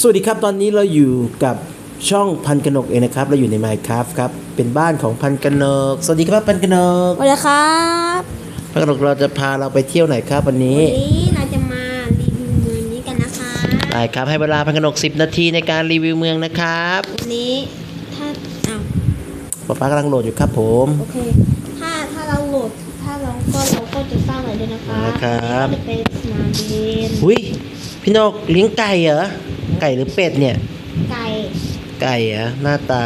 สวัสดีครับตอนนี้เราอยู่กับช่องพันกนกเองนะครับเราอยู่ใน Minecraft ครับเป็นบ้านของพันกนก สวัสดีครับพันกนกสวัสดีครับพันกนกเราจะพาเราไปเที่ยวไหนครับวันนี้วันนี้เราจะมารีวิวเมืองนี้กันนะคะได้ครับให้เวลาพันกนก 10 นาทีในการรีวิวเมืองนะครับวันนี้ถ้าอ้าวป๊าป๊ากำลังโหลดอยู่ครับผมโอเคถ้าถ้าเราโหลดถ้าเราก็เราก็จะสร้างอะไรด้วยนะคะนะครับอันนี้ก็จะเป็นสนามบินอุ้ยพี่นกเลี้ยงไก่เหรอ ไก่หรือเป็ดเนี่ย ไก่ไก่เหรอหน้าตา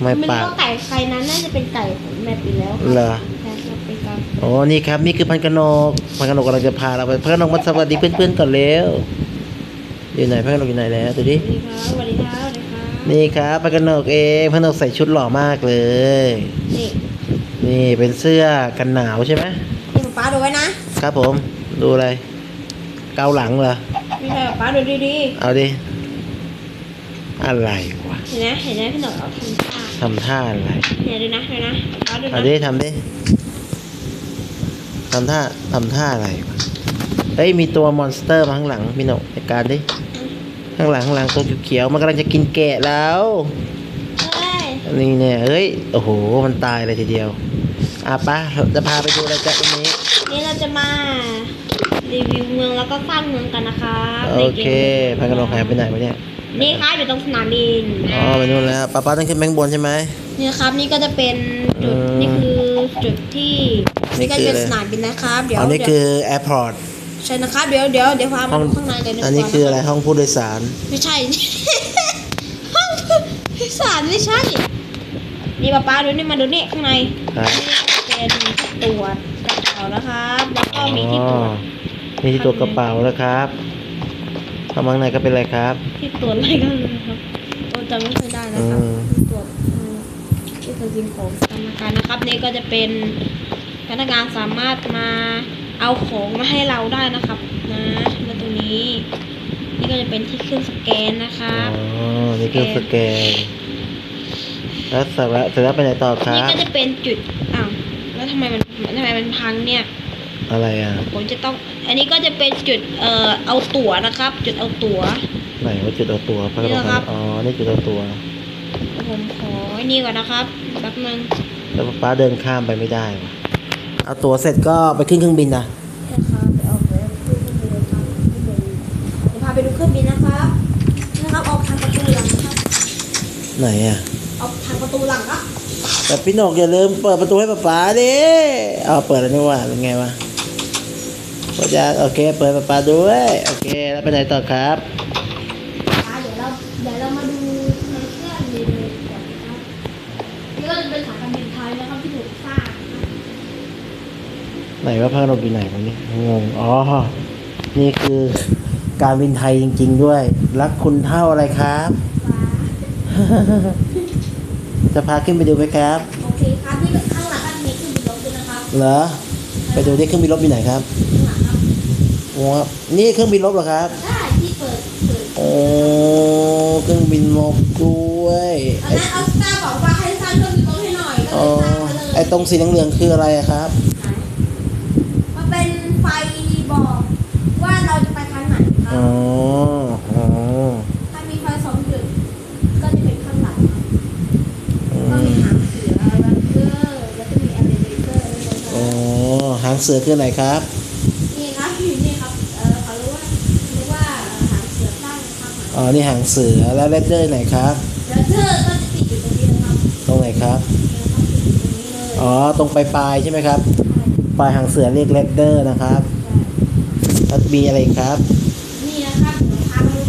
ไม่ไม่ปารู้กว่าไก่ใครนั้นน่าจะเป็นไก่ของแม่ปีแล้วคบเหรอใช่ครับเป็นไก่อ๋อนี่ครับนี่คือพันกนกพันกนกกำลังจะพาเราไปพันกนกมาสวัสดีเพื่อนๆก่อนเร็วอยู่ไหนพันกนกอยู่ไหนแล้วดูดิสวัสดีครับสวัสดีครับสวัสดีครับนี่ครับพันกนกเองพันกนกใส่ชุดหล่อมากเลยนี่นี่เป็นเสื้อกันหนาวใช่ไหมนี่ป๊าดูไว้นะครับผมดูอะไรเกาหลังเหรอไม่ใช่ป๊าดูดีเอาดิ อะไรวะๆเห็นไหมเห็นไหมพี่หนุ่มเอาทำท่าทำท่าอะไรเนี่ยดูนะดูนะป๊าดูเอานะดิทำดิทำท่าทำท่าอะไรวะเฮ้ยมีตัวมอนสเตอร์มาข้างหลังพี่หนกจัดการดิข้างหลังข้างหลังตัวเขียวๆมันกำลังจะกินแกะแล้วเฮ้ยนี่เนี่ยเฮ้ยโอ้โหมันตายเลยทีเดียวอะป้าจะพาไปดูอะไรจ๊ะวันนี้นี่เราจะมารีวิวเมืองแล้วก็สร้างเมืองกันนะคะโอเคพันกนกหายไปไหนวะเนี่ย นี่ครับอยู่ตรงสนามบินอ๋อไปนู่นแล้วป้าป้าต้องขึ้นแบงบนใช่ไหมนี่นะครับนี่ก็จะเป็นจุดอืมนี่คือจุดที่นี่นี่ก็คือจะเป็นอะไรสนามบินนะครับเดี๋ยวอันนี้เดี๋ยวคือแอร์พอร์ตใช่นะครับเดี๋ยวเดี๋ยวเดี๋ยวพาห้มาองดูข้างในเลยดีกว่าอันนี้คืออะไรห้องผู้โดยสาร ไม่ใช่ ห้องผู้สารไม่ใช่ นี่ป้าป้าดูนี่มาดูนี่ข้างในครับนี่เป็นที่ตรวจกระเป๋านะครับ แล้วก็มีที่ตรวจมีที่ตัวกระเป๋านะครับ ข้างในก็เป็นอะไรครับ ที่ตรวจอะไรก็ไม่รู้ครับโอ้จำไม่ค่อยได้นะครับอืม ที่ตรวจเอ่อที่ตรวจสิ่งของธนาคารนะครับ นี่ก็จะเป็นพนักงานสามารถมาเอาของมาให้เราได้นะครับนะแล้วตรงนี้ นี่ก็จะเป็นที่เครื่องสแกนนะคอ๋รับอนี่เครื่องสแกน แล้วเสร็จแล้วเสร็จแล้วไปไหนต่อครันี่บก็จะเป็นจุด อ้าว แล้วทำไมมันทำไมมันพังเนี่ย อะไรอะ ผมจะต้อง อันนี้ก็จะเป็นจุดเอ่อเอาตั๋วนะครับ จุดเอาตั๋วไหนว่าจุดเอาตัวพระกนี่ระนะครับอ๋อ นี่จุดเอาตัว ผมขอไอ้นี่ก่อนนะครับแป๊บนึงแล้วป้าเดินข้ามไปไม่ได้วะเอาตัวเสร็จก็ไปขึ้นเครื่องบินนะนะครับเดี๋ยวเอาไปขึ้นเครื่องบินเลยครับขึ้นบินเดี๋ยวพาไปดูเครื่องบินนะครับนะครับออกทางประตูหลังครับไหนอะออกทางประตูหลังครับแต่พี่หนกอย่าลืมเปิดประตูให้ป๊าป๊าดิเอาเปิดแล้วนี่ว่าเป็นไงวะ เปิดยังโอเค เปิดป๊าป๊าด้วย โอเค แล้วไปไหนต่อครับอ่าเดี๋ยวเราเดี๋ยวเรามาดูในเครื่องบินเลยก่อนนะครับนี่ก็จะเป็นสายการบินไทยนะครับที่ถูกสร้างนะครับไหนว่าพระนกอยู่ไหนวะนี่งงอ๋อ นี่คือการบินไทยจริง ๆ ด้วย รักคุณเท่าอะไรครับ ฟ้าจะพาขึ้นไปดูไหมครับ โอเคครับนี่ข้างหลังก็มีเครื่องบินรบด้วยนะครับ เหรอ ไปดูที่เครื่องบินรบอยู่ไหนครับข้างหลังครับ ว้าวนี่เครื่องบินรบเหรอครับได้ที่เปิดเปิดโอ้เครื่องบินรบด้วยตอนนั้นออสการ์บอกว่าให้สร้างเครื่องบินรบให้หน่อยก็อ๋อเลยสร้างมาเลยไอตรงสีเหลืองๆคืออะไรอะครับมันเป็นไฟบอกว่าเราจะไปทางไหนครัอ๋อบอ๋อถ้ามีไฟสองจุดก็จะเป็นข้างหลังครับอืก็มีมหางเสือแรปเตอร์แล้วก็มีแอนิเมเตอร์ด้วยนะคอ๋รัอบหางเสือคืออะไรครับ นี่ครับอยู่นี่ครับเออเขารู้ว่ารู้ว่าหางเสือตั้งข้างหลัง อ๋อ นี่หางเสือ แล้วเลดเดอร์ไหนครับแรปเตอร์ก็จะติดอยู่ตรงนี้นะครับตรงไหนครับเนี่ยครับติดอยู่ตรงนี้เลยอ๋อ ตรงปลายใช่ไหมครับ ปลายหางเสือเรียกเลดเดอร์นะครับแล้วมีอะไรครับ นี่นะครับพาไปดู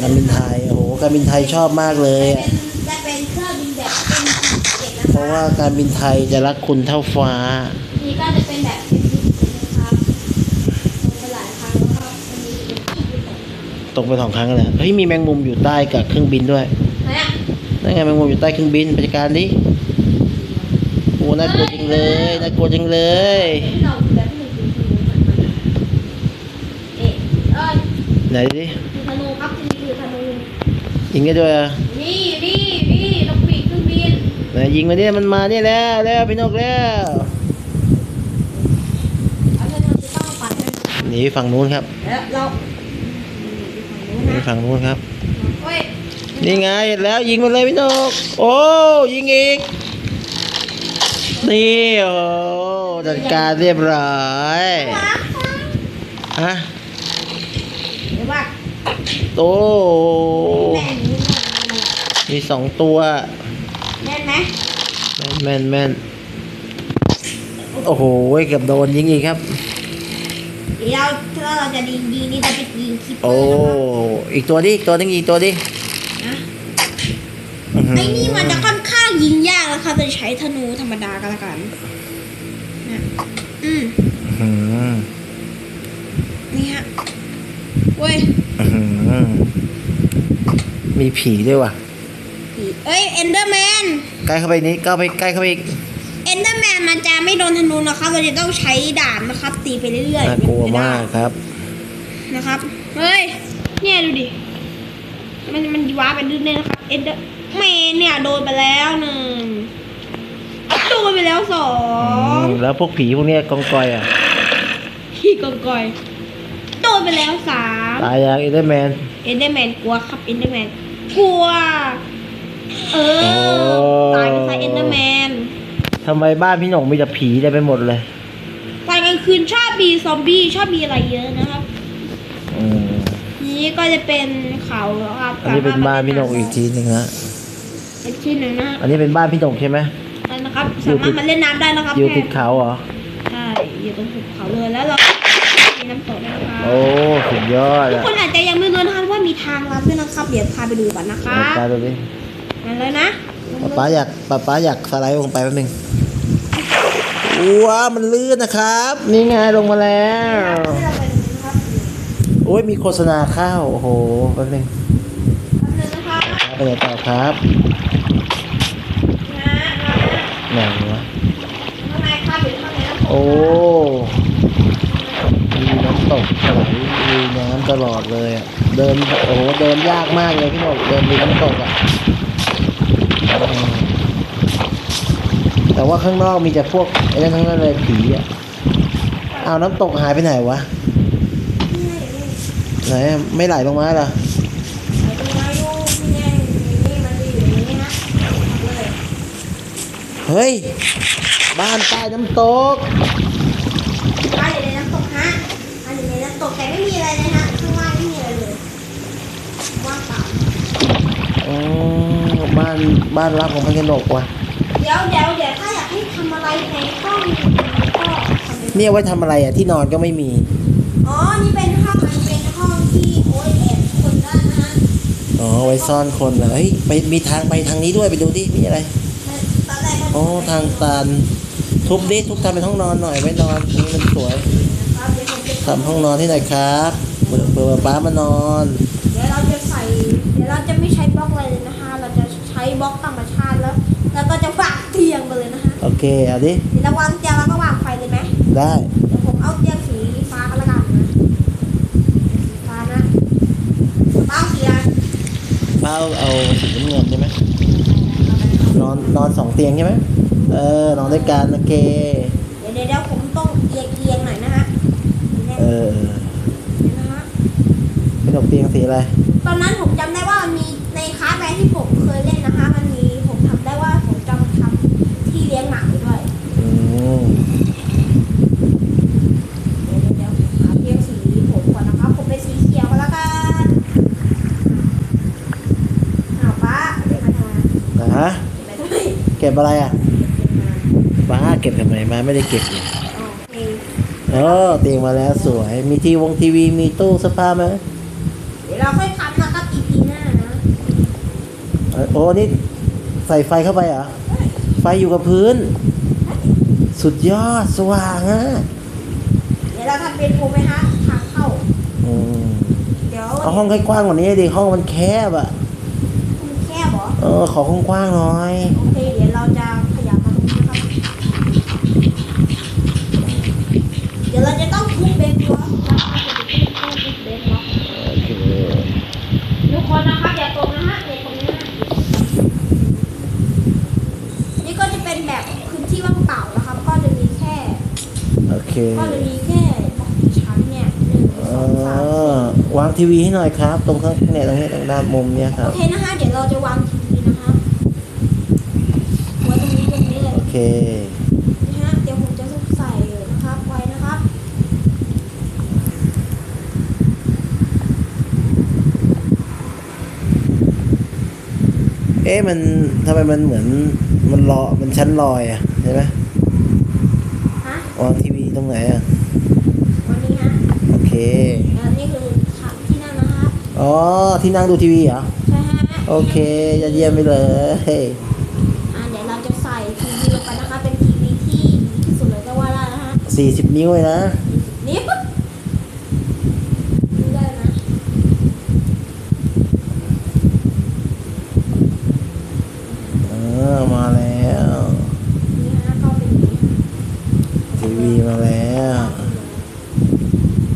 การบินไทย โอ้โห การบินไทยชอบมากเลยจะอะเป็นจะเป็นเครื่องบินแบบเป็นเจ็ดนะเพราะว่าการบินไทยจะรักคุณเท่าฟ้า นี่ก็จะเป็น ตกไปสองครั้งเลยเฮ้ยมีแมงมุมอยู่ใต้กับเครื่องบินด้วยไหนอะนั่นไงแมงมุมอยู่ใต้เครื่องบินไปจัดการดิโอ้น่ากลัวจังเลยน่ากลัวจังเลยที่เราแบบที่หนึ่งคือธนูเหมือนกันเอ๊ะเอ้ยไหนดิคือธนูครับที่นี่คือธนูยิงได้ด้วยอะนี่นี่นี่นกปีกเครื่องบินไหนยิงมาดิมันมาเนี่ยแล้วแล้วพี่นกแล้วเอาเธอเธอจะต้องเอาไปให้หนีฝั่งนู้นครับแล้วเราไป ฝั่งนู้นครับเฮ้ยนี่ไงเห็นแล้วยิงมาเลยพี่นก โอ้ยิงอีก นี่โอ้จัดการเรียบร้อยฮะเดี๋ยวว่าโอ้แม่งนี่มีสองตัวแน่นไหมแม่นแม่นโอ้โหเกือบโดนยิงอีกครับ เดี๋ยวเราถ้าเราจะยิงยิงนี่จะไปยิงคิปเปอโอ้ ร์นะครับอีกตัวดิ อีกตัวนึงอีกตัวดินะอื้อหือไอ้นี่มันจะค่อนข้างยิงยากนะคะจะใช้ธนูธรรมดาก็แล้วกันนะอืมอื้อหือนี่ฮะเว้ยอื้อหือมีผีด้วยว่ะผีเอ้ยเอนเดอร์แมน ใกล้เข้าไปนี้ก็ไปใกล้เข้าไปอีก เอนเดอร์แมนมันจะไม่โดนธนูนะครับเราจะต้องใช้ดาบนะครับ ตีไปเรื่อยๆน่ากลัวเป็นไปได้มากครับ นะครับ เฮ้ย เนี่ยดูดิ มันมันว้าไปดื้อเนี่ยนะครับ เอ็นเดอร์แมนเนี่ยโดนไปแล้วหนึ่งโดนไปแล้วสออืงมแล้วพวกผีพวกเนี้ยกองกอยอะพี่กองกอยโดนไปแล้วสามตายยังเอเดอร์แมน เอ็นเดอร์แมนกลัวครับ เอ็นเดอร์แมนกลัว เออโอ้ตายไปซะเอ็นเดอร์แมน ทำไมบ้านพี่หนงมีแต่ผีเต็มไปหมดเลยตอนกลางคืนชอบมีซอมบี้ชอบมีอะไรเยอะนะครับ อืมนี่ก็จะเป็นเขาครับอันนี้เป็นบ้านพี่หนงอีกทีหนึ่งฮะอีกที่หนึ่งนะอันนี้เป็นบ้านพี่หนงใช่ไหมนั่นนะครับอยู่สามารถมาเล่นน้ำได้นะครับอยู่แค่ติดเขาเหรอใช่อยู่ตรงภูเขาเลยแล้วเรามีน้ำตกด้วยนะคะโอ้สุดยอดทุกอะคนอาจจะยังไม่รู้นะคะว่ามีทางลัดด้วยนะครับเดี๋ยวพาไปดูก่อนนะคะเอาไปดูดิ มาเลยนะป๊าป๊าอยากป๊าป๊าอยากสไลด์ลงไปแป๊บนึงว้าวมันลื่นนะครับ นี่ไงลงมาแล้วให้เราไปดูนะครับโอ้ยมีโฆษณาข้าวโอ้โหแป๊บนึงแป๊บนึงนะคะไปไหนต่อครับนะไหนวะข้างในครับอยู่ข้างในน้ำตกโอ้มีน้ำตกไหลมีน้ำตลอดเลยอะเดินโอ้โหเดินยากมากเลยพี่หนกเดินมีน้ำตกอะอืม แต่ว่าข้างนอกมีแต่พวกไอ้นั่นทั้งนั้นเลยผีอะเอาวน้ำตกหายไปไหนวะไหนอะไม่ไหลลงมาเหรอไปดูมาดูนี่ไงนี่มันจะอยู่อย่างนี้นะเลยเฮ้ย บ้านใต้น้ำตกบ้านอยู่ในน้ำตกฮะบ้านอยู่ในน้ำตกแต่ไม่มีอะไรเลยฮะข้างล่างไม่มีอะไรเลยว่างเปล่าอ๋อ บ้านบ้านรับของพันกนกว่ะเดี๋ยวเดี๋ยวเดี๋ยวถ้าอยากให้ทำอะไรในห้องก็ทำเป็นเนี่ยไว้ทำอะไรอะที่นอนก็ไม่มี อ๋อ นี่เป็นห้องมันเป็นห้องที่โอ้ยแอบคนได้นะฮะอ๋อไว้ซ่อนคนเหรอเฮ้ยไปมีทางไปทางนี้ด้วยไปดูดิมีอะไรตอนแรกก็อ๋อทางตันทุบดิทุบทำเป็นห้องนอนหน่อยไว้นอนนี่มันสวยนะครับเดี๋ยวผมจะทำห้องนอนที่ไหนครับเปิดเปิดป้ามานอน เดี๋ยวเราจะใส่ เดี๋ยวเราจะไม่ใช้บล็อกอะไรเลยนะคะเราจะใช้บล็อกธรรมชาติแล้ว แล้วก็จะวางเตียงไปเลยนะคะโอเคเอาดิเดี๋ยวเราวางเตียงแล้วก็วางไฟเลยไหมได้เดี๋ยวผมเอาเตียงสีฟ้าก็แล้วกันนะสีฟ้านะบ้าสีอะไรป้าเอาเอาสีน้ำเงินใช่ไหมนอนนอนสองเตียงใช่ไหมเออนอนด้วยกันโอเคเดี๋ยวเดี๋ยวเดี๋ยวผมต้องเอียงเอียงหน่อยนะฮะเนี่ยเออนะฮะเป็นดอกเตียงสีอะไรตอนนั้นผมจำได้ว่ามันมีในคลาสแรกที่ผมเคยเล่นนะคะมันมีผมทำได้ว่าผมจำทำที่เลี้ยงหมาไว้ด้วยอืมเดี๋ยวเดี๋ยวหาเตียงสีผมก่อนนะครับผมเป็นสีเขียวก็แล้วกันอ้าวป้าเก็บมาทำไมนะฮะเก็บมาทำไมเก็บอะไรอะเก็บมาป้าเก็บทำไมมาไม่ได้เก็บเลยอ๋อโอเคเออเตียงมาแล้วสวย มีทีวงทีวีมีตู้เสื้อผ้าไหมเดี๋ยวเราค่อยทำนะครับ EP หน้านะ เออโอ้นี่ใส่ไฟเข้าไปเหรอ ไฟอยู่กับพื้น สุดยอดสว่างอะเดี๋ยวเราทำเป็นโฟมไหมฮะทางเข้าอืมเดี๋ยวเอาห้องให้กว้างกว่านี้ดิห้องมันแคบอะมันแคบเหรอเออขอกว้างๆหน่อยโอเคเดี๋ยวเราจะขยับมาตรงนี้นะครับเดี๋ยวเราจะต้องทุบเบนบล็อกนะครับเราจะต้องทุบเบนบล็อก โอเค ทุกคนนะครับอย่าตกนะฮะอย่าตกนะฮะนี่ก็จะเป็นแบบพื้นที่ว่างเปล่านะครับ ก็จะมีแค่ โอ เคก็จะมีแค่ชั้นเนี่ยหนึ่งสเอองสามอวางทีวีให้หน่อยครับ ตรงข้างเนี่ยตรงนี้ตรงด้านมุมเนี่ยครัโอบเคนะคะเดี๋ยวเราจะวางทีวีนะคะไว้ตรงนี้ตรงนี้เลยโอเค นะฮะเดี๋ยวผมจะใส่นะครับไว้นะครับเอ๊ะมันทำไมมันเหมือนมันลอยมันชั้นลอยอะใช่ไหมฮะวางทีวี ตรงไหนอะวันนี้ฮะโอเคแล้วนี่คือขับที่นั่งนะครับอ๋อที่นั่งดูทีวีเหรอใช่ฮะโอเคจะเยี่ยมไปเลย อ่าเดี๋ยวเราจะใส่ทีวีลงไปนะคะเป็นทีวีที่ดีที่สุดเลยก็ว่าได้นะฮะสี่สิบนิ้วเลยนะ นี่ปุ๊บดูได้นะ เออมาแล้ว นี่ฮะเข้าเป็นอย่างนี้ฮะ ทีวีมาแล้ว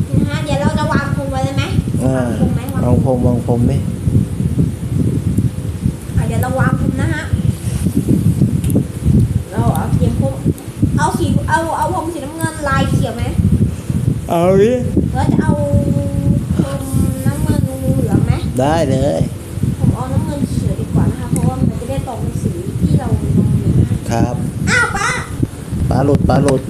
นี่นะฮะเดี๋ยวเราจะวางพรมไว้เลยไหม อ่าวางพรมไหมวาง วางพรมวางพรมไหม อะเดี๋ยวเราวางพรมนะฮะเราเอาเตรียมพรม เอาสีเอาเอาพรมสีน้ำเงินลายเขียวไหมเอาดิเราจะเอาพรมน้ำเงินเหลืองไหมได้เลย ผมเอาน้ำเงินเขียวดีกว่านะคะ เพราะว่ามันจะได้ตรงสีที่เราลงนี้นะครับ อ้าวป้าปลาหลุดปลาหลุด